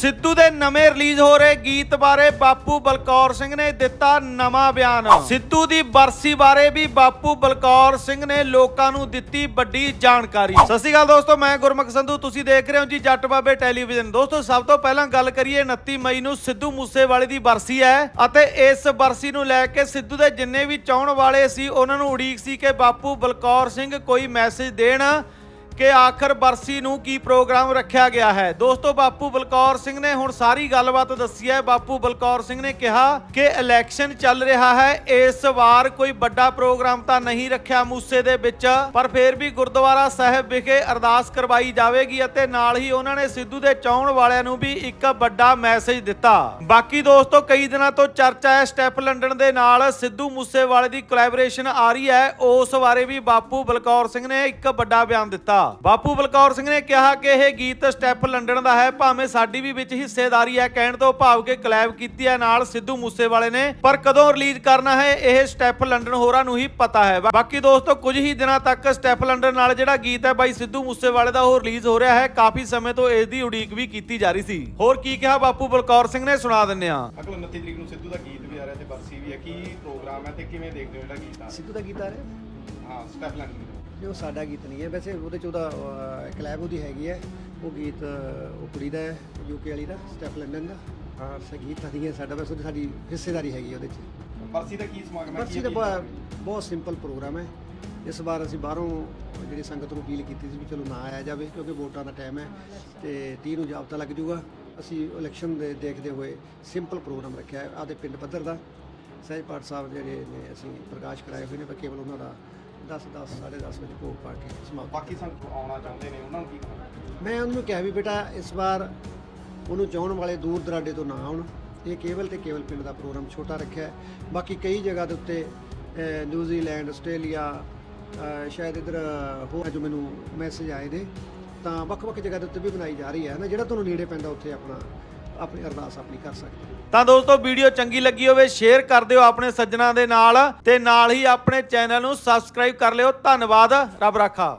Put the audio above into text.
ਸਿੱਧੂ ਦੇ ਨਵੇਂ ਰਿਲੀਜ਼ ਹੋ ਰਹੇ ਗੀਤ ਬਾਰੇ ਬਾਪੂ ਬਲਕੌਰ ਸਿੰਘ ਨੇ ਦਿੱਤਾ ਨਵਾਂ ਬਿਆਨ। ਸਿੱਧੂ ਦੀ ਬਰਸੀ ਬਾਰੇ ਵੀ ਬਾਪੂ ਬਲਕੌਰ ਸਿੰਘ ਨੇ ਲੋਕਾਂ ਨੂੰ ਦਿੱਤੀ ਵੱਡੀ ਜਾਣਕਾਰੀ। ਸਤਿ ਸ਼੍ਰੀ ਅਕਾਲ ਦੋਸਤੋ, ਮੈਂ ਗੁਰਮੁਖ ਸੰਧੂ, ਤੁਸੀਂ ਦੇਖ ਰਹੇ ਹੋ ਜੀ ਜੱਟ ਬਾਬੇ ਟੈਲੀਵਿਜ਼ਨ। ਦੋਸਤੋ, ਸਭ ਤੋਂ ਪਹਿਲਾਂ ਗੱਲ ਕਰੀਏ 29 ਮਈ ਨੂੰ ਸਿੱਧੂ ਮੂਸੇਵਾਲੇ ਦੀ ਬਰਸੀ ਹੈ ਅਤੇ ਇਸ ਬਰਸੀ ਨੂੰ ਲੈ ਕੇ ਸਿੱਧੂ ਦੇ ਜਿੰਨੇ ਵੀ ਚਾਹਣ ਵਾਲੇ ਸੀ, ਉਹਨਾਂ ਨੂੰ ਉਡੀਕ ਸੀ ਕਿ ਬਾਪੂ ਬਲਕੌਰ ਸਿੰਘ ਕੋਈ ਮੈਸੇਜ ਦੇਣ। ਕਿ ਆਖਰ ਬਰਸੀ ਨੂੰ ਕੀ ਪ੍ਰੋਗਰਾਮ ਰੱਖਿਆ ਗਿਆ ਹੈ? ਦੋਸਤੋ, ਬਾਪੂ ਬਲਕੌਰ ਸਿੰਘ ਨੇ ਹੁਣ ਸਾਰੀ ਗੱਲਬਾਤ ਦੱਸੀ ਹੈ। ਬਾਪੂ ਬਲਕੌਰ ਸਿੰਘ ਨੇ ਕਿਹਾ ਕਿ ਇਲੈਕਸ਼ਨ ਚੱਲ ਰਿਹਾ ਹੈ। ਇਸ ਵਾਰ ਕੋਈ ਵੱਡਾ ਪ੍ਰੋਗਰਾਮ ਤਾਂ ਨਹੀਂ ਰੱਖਿਆ ਮੂਸੇ ਦੇ ਵਿੱਚ, ਪਰ ਫਿਰ ਵੀ ਗੁਰਦੁਆਰਾ ਸਾਹਿਬ ਵਿਖੇ ਅਰਦਾਸ ਕਰਵਾਈ ਜਾਵੇਗੀ ਅਤੇ ਨਾਲ ਹੀ ਉਹਨਾਂ ਨੇ ਸਿੱਧੂ ਦੇ ਚਾਹਣ ਵਾਲਿਆਂ ਨੂੰ ਵੀ ਇੱਕ ਵੱਡਾ ਮੈਸੇਜ ਦਿੱਤਾ। ਬਾਕੀ ਦੋਸਤੋ, ਕਈ ਦਿਨਾਂ ਤੋਂ ਚਰਚਾ ਹੈ ਸਟੈਪ ਲੰਡਨ ਦੇ ਨਾਲ। ਸਿੱਧੂ ਮੂਸੇਵਾਲੇ ਦੀ ਕੋਲੈਬੋਰੇਸ਼ਨ ਆ ਰਹੀ ਹੈ। ਉਸ ਬਾਰੇ ਵੀ ਬਾਪੂ ਬਲਕੌਰ ਸਿੰਘ ਨੇ ਇੱਕ ਵੱਡਾ ਬਿਆਨ ਦਿੱਤਾ। ਬਾਪੂ ਬਲਕੌਰ ਸਿੰਘ ਨੇ ਕਿਹਾ ਕਿ ਇਹ ਗੀਤ ਸਟੈਪ ਲੰਡਨ ਦਾ ਹੈ ਭਾਵੇਂ ਸਾਡੀ ਵੀ ਵਿੱਚ ਹਿੱਸੇਦਾਰੀ ਹੈ ਕਹਿਣ ਤੋਂ ਭਾਵ ਕਿ ਕੋਲੈਬ ਕੀਤੀ ਹੈ ਨਾਲ ਸਿੱਧੂ ਮੂਸੇਵਾਲੇ ਨੇ ਪਰ ਕਦੋਂ ਰਿਲੀਜ਼ ਕਰਨਾ ਹੈ ਇਹ ਸਟੈਪ ਲੰਡਨ ਹੋਰਾਂ ਨੂੰ ਹੀ ਪਤਾ ਹੈ। ਬਾਕੀ ਦੋਸਤੋ ਕੁਝ ਹੀ ਦਿਨਾਂ ਤੱਕ ਸਟੈਪ ਲੰਡਨ ਨਾਲ ਜਿਹੜਾ ਗੀਤ ਹੈ ਬਾਈ ਸਿੱਧੂ ਮੂਸੇਵਾਲੇ ਦਾ ਉਹ ਰਿਲੀਜ਼ ਹੋ ਰਿਹਾ ਹੈ ਕਾਫੀ ਸਮੇਂ ਤੋਂ ਇਸ ਦੀ ਉਡੀਕ ਵੀ ਕੀਤੀ ਜਾ ਰਹੀ ਸੀ। ਹੋਰ ਕੀ ਕਿਹਾ ਬਾਪੂ ਬਲਕੌਰ ਸਿੰਘ ਨੇ ਸੁਣਾ ਦਿੰਨੇ ਆ ਅਗਲੇ 29 ਤਰੀਕ ਨੂੰ ਸਿੱਧੂ ਦਾ ਗੀਤ ਵੀ ਆ ਰਿਹਾ ਤੇ ਬਰਸੀ ਵੀ ਹੈ ਕੀ ਪ੍ਰੋਗਰਾਮ ਹੈ ਤੇ ਕਿਵੇਂ ਦੇਖਦੇ ਹੋ ਜਿਹੜਾ ਗੀਤ ਆ? ਸਿੱਧੂ ਦਾ ਗੀਤ ਆ ਰਿਹਾ? ਹਾਂ ਸਟੈਪ ਲੈਂਡ ਜੋ ਸਾਡਾ ਗੀਤ ਨਹੀਂ ਹੈ। ਵੈਸੇ ਉਹਦੇ ਚ ਉਹਦਾ ਕਲੈਬ ਉਹਦੀ ਹੈਗੀ ਹੈ। ਉਹ ਗੀਤ ਉਹ ਕੁੜੀ ਦਾ ਹੈ ਯੂਕੇ ਵਾਲੀ ਦਾ ਸਟੈਫ ਲੰਡਨ ਦਾ। ਹਾਂ। ਸੰਗੀਤ ਹੈ ਸਾਡਾ ਵੈਸੇ ਉਹਦੀ ਸਾਡੀ ਹਿੱਸੇਦਾਰੀ ਹੈਗੀ ਉਹਦੇ ਚ। ਬਰਸੀ ਦਾ ਕੀ ਸਮਾਗਮ ਹੈ? ਬਰਸੀ ਦਾ ਬਹੁਤ ਸਿੰਪਲ ਪ੍ਰੋਗਰਾਮ ਹੈ। ਇਸ ਵਾਰ ਅਸੀਂ ਬਾਹਰੋਂ ਜਿਹੜੀ ਸੰਗਤ ਨੂੰ ਅਪੀਲ ਕੀਤੀ ਸੀ ਵੀ ਚਲੋ ਨਾ ਆਇਆ ਜਾਵੇ ਕਿਉਂਕਿ ਵੋਟਾਂ ਦਾ ਟਾਈਮ ਹੈ ਤੇ 30 ਨੂੰ ਜਾਬਤਾ ਲੱਗ ਜਾਊਗਾ। ਅਸੀਂ ਇਲੈਕਸ਼ਨ ਦੇ ਦੇਖਦੇ ਹੋਏ ਸਿੰਪਲ ਪ੍ਰੋਗਰਾਮ ਰੱਖਿਆ ਹੈ। ਆਪਦੇ ਪਿੰਡ ਪੱਧਰ ਦਾ। ਸਹਿਜ ਪਾਠ ਸਾਹਿਬ ਜਿਹੜੇ ਨੇ ਅਸੀਂ ਪ੍ਰਕਾਸ਼ ਕਰਾਏ ਹੋਏ ਨੇ ਪਰ ਕੇਵਲ ਉਹਨਾਂ ਦਾ 10 10 10:30 ਵਜੇ ਭੋਗ ਪਾ ਕੇ ਸਮਾਪਤ ਬਾਕੀ ਸੰਗਤ ਆਉਣਾ ਚਾਹੁੰਦੇ ਨੇ ਉਹਨਾਂ ਨੂੰ ਕੀ ਕਹੋਗੇ? ਮੈਂ ਉਹਨੂੰ ਕਿਹਾ ਵੀ ਬੇਟਾ ਇਸ ਵਾਰ ਉਹਨੂੰ ਚਾਹਣ ਵਾਲੇ ਦੂਰ ਦਰਾਡੇ ਤੋਂ ਨਾ ਆਉਣ। ਇਹ ਕੇਵਲ ਤੇ ਕੇਵਲ ਪਿੰਡ ਦਾ ਪ੍ਰੋਗਰਾਮ ਛੋਟਾ ਰੱਖਿਆ ਬਾਕੀ ਕਈ ਜਗ੍ਹਾ ਦੇ ਉੱਤੇ ਨਿਊਜ਼ੀਲੈਂਡ ਆਸਟ੍ਰੇਲੀਆ ਸ਼ਾਇਦ ਇਧਰ ਹੋਰ ਜੋ ਮੈਨੂੰ ਮੈਸੇਜ ਆਏ ਨੇ ਤਾਂ ਵੱਖ-ਵੱਖ ਜਗ੍ਹਾ ਦੇ ਉੱਤੇ ਵੀ ਬਣਾਈ ਜਾ ਰਹੀ ਹੈ ਨਾ ਜਿਹੜਾ ਤੁਹਾਨੂੰ ਨੇੜੇ ਪੈਂਦਾ ਉੱਥੇ ਆਪਣਾ ਆਪਣੀ ਅਰਦਾਸ ਆਪਣੀ ਕਰ ਸਕਦੇ ਹੋ। ਤਾਂ ਦੋਸਤੋ, ਵੀਡੀਓ ਚੰਗੀ ਲੱਗੀ ਹੋਵੇ ਸ਼ੇਅਰ ਕਰ ਦਿਓ ਆਪਣੇ ਸੱਜਣਾ ਦੇ ਨਾਲ ਤੇ ਨਾਲ ਹੀ ਆਪਣੇ ਚੈਨਲ ਨੂੰ ਸਬਸਕ੍ਰਾਈਬ ਕਰ ਲਿਓ। ਧੰਨਵਾਦ, ਰੱਬ ਰਾਖਾ।